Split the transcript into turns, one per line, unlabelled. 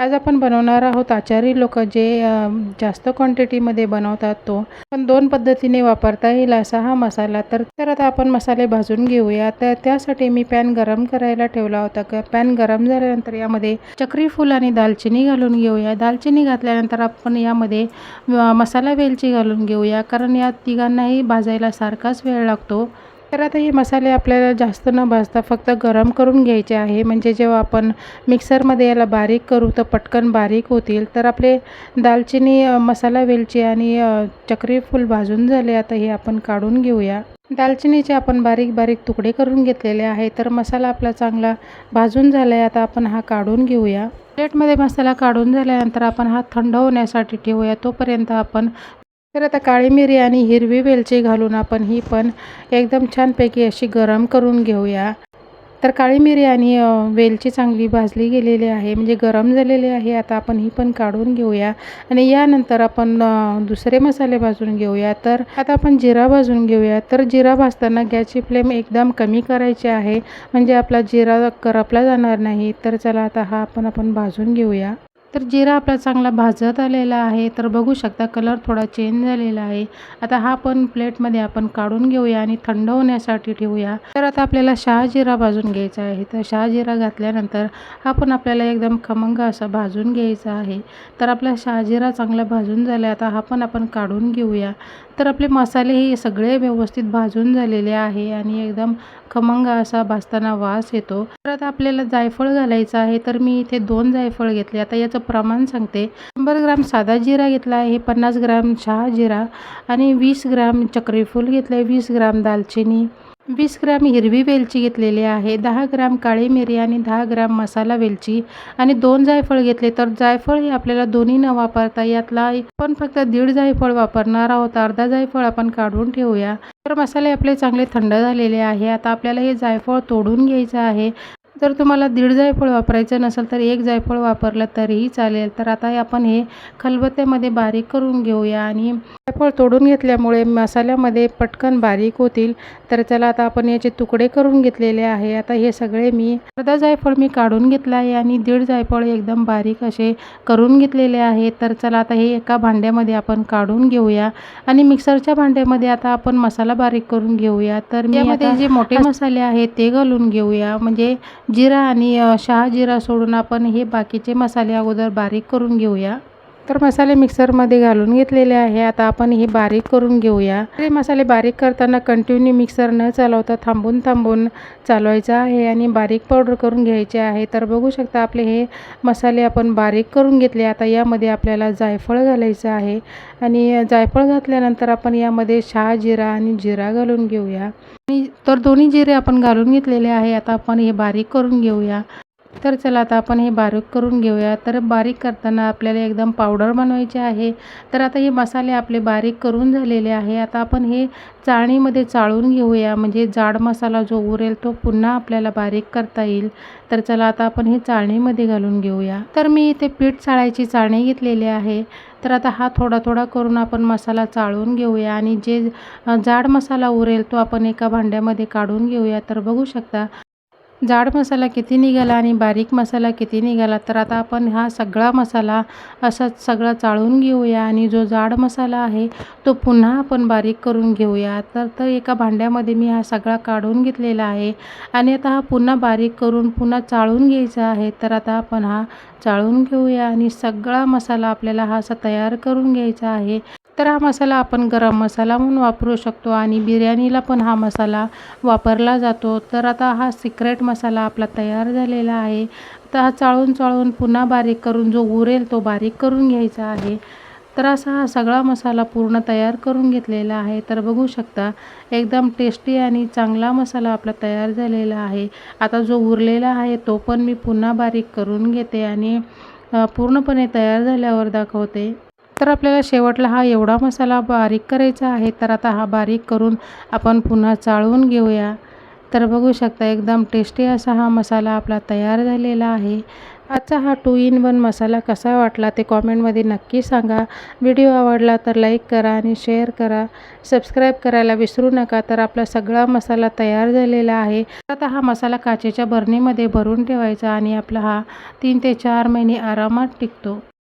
आज आपण बनवणार आहोत आचारी लोक जे जास्त क्वांटिटीमध्ये बनवतात तो. पण दोन पद्धतीने वापरता येईल असा हा मसाला. तर तर आता आपण मसाले भाजून घेऊया. तर त्यासाठी मी पॅन गरम करायला ठेवला होता. पॅन गरम झाल्यानंतर यामध्ये चक्री फूल आणि दालचिनी घालून घेऊया. दालचिनी घातल्यानंतर आपण यामध्ये मसाला वेलची घालून घेऊया. कारण या तिघांनाही भाजायला सारखाच वेळ लागतो. तर आता हे मसाले आपल्याला जास्त न भाजता फक्त गरम करून घ्यायचे आहे. म्हणजे जेव्हा आपण मिक्सरमध्ये याला बारीक करू तर पटकन बारीक होतील. तर आपले दालचिनी मसाला वेलची आणि चक्रीफूल चक्री फूल भाजून झाले. आता हे आपण काढून घेऊया. दालचिनीचे आपण बारीक बारीक तुकडे करून घेतलेले आहे. तर मसाला आपला चांगला भाजून झाला आहे आता आपण हा काढून घेऊया. प्लेटमध्ये मसाला काढून झाल्यानंतर आपण हा थंड होण्यासाठी ठेवूया. तोपर्यंत आपण तर आता काळी मिरी आणि हिरवी वेलची घालून आपण ही पण एकदम छानपैकी अशी गरम करून घेऊया. तर काळी मिरी आणि वेलची चांगली भाजली गेलेली आहे म्हणजे गरम झालेली आहे. आता आपण ही पण काढून घेऊया आणि यानंतर आपण दुसरे मसाले भाजून घेऊया. तर आता आपण जिरा भाजून घेऊया. तर जिरा भाजताना गॅसची फ्लेम एकदम कमी करायची आहे म्हणजे आपला जिरा करपला जाणार नाही. तर चला आता हा आपण आपण भाजून घेऊया. तर जिरा आपला चांगला भाजत आलेला आहे. तर बघू शकता कलर थोडा चेंज झालेला आहे. आता हा पण प्लेटमध्ये आपण काढून घेऊया आणि थंड होण्यासाठी ठेवूया. तर आता आपल्याला शहाजिरा भाजून घ्यायचा आहे. तर शहाजिरा घातल्यानंतर हा पण आपल्याला एकदम खमंग असा भाजून घ्यायचा आहे. तर आपला शहाजिरा चांगला भाजून झाला आता हा पण आपण काढून घेऊया. तर आपले मसाले हे सगळे व्यवस्थित भाजून झालेले आहे आणि एकदम खमंग असा भाजताना वास येतो. परत आपल्याला जायफळ घालायचं आहे तर मी इथे दोन जायफळ घेतले. आता याचं प्रमाण सांगते. शंभर ग्राम साधा जिरा घेतला आहे पन्नास ग्राम शहा जिरा आणि वीस ग्राम चक्रीफूल घेतलं आहे वीस ग्राम दालचिनी. वीस ग्राम हिरवी वेलची घेतलेली आहे दहा ग्राम काळी मिरी आणि दहा ग्राम मसाला वेलची आणि दोन जायफळ घेतले. तर जायफळ हे आपल्याला दोन्ही न वापरता यातला पण फक्त दीड जायफळ वापरणार आहोत. अर्धा जायफळ आपण काढून ठेवूया. तर मसाले आपले चांगले थंड झालेले आहे. आता आपल्याला हे जायफळ तोडून घ्यायचं आहे. जर तुम्हाला दीड जायफळ वापरायचं नसेल तर एक जायफळ वापरलं तरीही चालेल. तर आता हे आपण हे खलबत्त्यामध्ये बारीक करून घेऊया आणि जायफळ तोडून घेतल्यामुळे मसाल्यामध्ये पटकन बारीक होतील. तर चला आता आपण याचे तुकडे करून घेतलेले आहे. आता हे सगळे मी अर्धा जायफळ मी काढून घेतला आहे आणि दीड जायफळ एकदम बारीक असे करून घेतलेले आहे. तर चला आता हे एका भांड्यामध्ये आपण काढून घेऊया आणि मिक्सरच्या भांड्यामध्ये आता आपण मसाला बारीक करून घेऊया. तर मी यामध्ये जे मोठे मसाले आहेत ते घालून घेऊया. म्हणजे जिरा आणि शहाजिरा शहा जिरा सोडून आपण हे बाकीचे मसाले अगोदर बारीक करून घेऊया. तर मसाले मिक्सरमध्ये घालून घेतलेले आहे. आता आपण हे बारीक करून घेऊया. हे मसाले बारीक करताना कंटिन्यू मिक्सर न चालवता थांबून थांबून चालवायचं आहे आणि बारीक पावडर करून घ्यायचे आहे. तर बघू शकता आपले हे मसाले आपण बारीक करून घेतले. आता यामध्ये आपल्याला जायफळ घालायचं आहे. आणि जायफळ घातल्यानंतर आपण यामध्ये शहा जिरा आणि जिरा घालून घेऊया. आणि तर दोन्ही जिरे आपण घालून घेतलेले आहे. आता आपण हे बारीक करून घेऊया. तर चला आता आपण हे बारीक करून घेऊया. तर बारीक करताना आपल्याला एकदम पावडर बनवायचे आहे. तर आता हे मसाले आपले बारीक करून झालेले आहे. आता आपण हे चाळणीमध्ये चाळून घेऊया. म्हणजे जाड मसाला जो उरेल तो पुन्हा आपल्याला बारीक करता येईल. तर चला आता आपण हे चाळणीमध्ये घालून घेऊया. तर मी इथे पीठ चाळायची चाळणी घेतलेली आहे. तर आता हा थोडा थोडा करून आपण मसाला चाळून घेऊया. आणि जे जाड मसाला उरेल तो आपण एका भांड्यामध्ये काढून घेऊया. तर बघू शकता जाड मसाला किती निघाला आणि बारीक मसाला किती निघाला तर आता आपण हा सगळा मसाला असाच सगळा चाळून घेऊया. आणि जो जाड मसाला आहे तो पुन्हा आपण बारीक करून घेऊया. तर तर एका भांड्यामध्ये मी हा सगळा काढून घेतलेला आहे. आणि आता हा पुन्हा बारीक करून पुन्हा चाळून घ्यायचा आहे. तर आता आपण हा चाळून घेऊया. आणि सगळा मसाला आपल्याला हा असा तयार करून घ्यायचा आहे. तर हा मसाला आपण गरम मसाला म्हणून वापरू शकतो आणि बिर्याणीला पण हा मसाला वापरला जातो. तर आता हा सिक्रेट मसाला आपला तयार झालेला आहे. तर हा चाळून चाळून पुन्हा बारीक करून जो उरेल तो बारीक करून घ्यायचा आहे. तर असा हा सगळा मसाला पूर्ण तयार करून घेतलेला आहे. तर बघू शकता एकदम टेस्टी आणि चांगला मसाला आपला तयार झालेला आहे. आता जो उरलेला आहे तो पण मी पुन्हा बारीक करून घेते आणि पूर्णपणे तयार झाल्यावर दाखवते. तर आपल्याला शेवटला हा एवढा मसाला बारीक करायचा आहे तर आता हा बारीक करून आपण पुन्हा चाळून घेऊया. तर बघू शकता एकदम टेस्टी असा हा मसाला आपला तयार झालेला आहे. आजचा हा टू इन वन मसाला कसा वाटला ते कॉमेंटमध्ये नक्की सांगा. व्हिडिओ आवडला तर लाईक करा आणि शेअर करा. सबस्क्राईब करायला विसरू नका तर आपला सगळा मसाला तयार झालेला आहे. आता हा मसाला काचेच्या बरणीमध्ये भरून ठेवायचा आणि आपला हा तीन ते चार महिने आरामात टिकतो.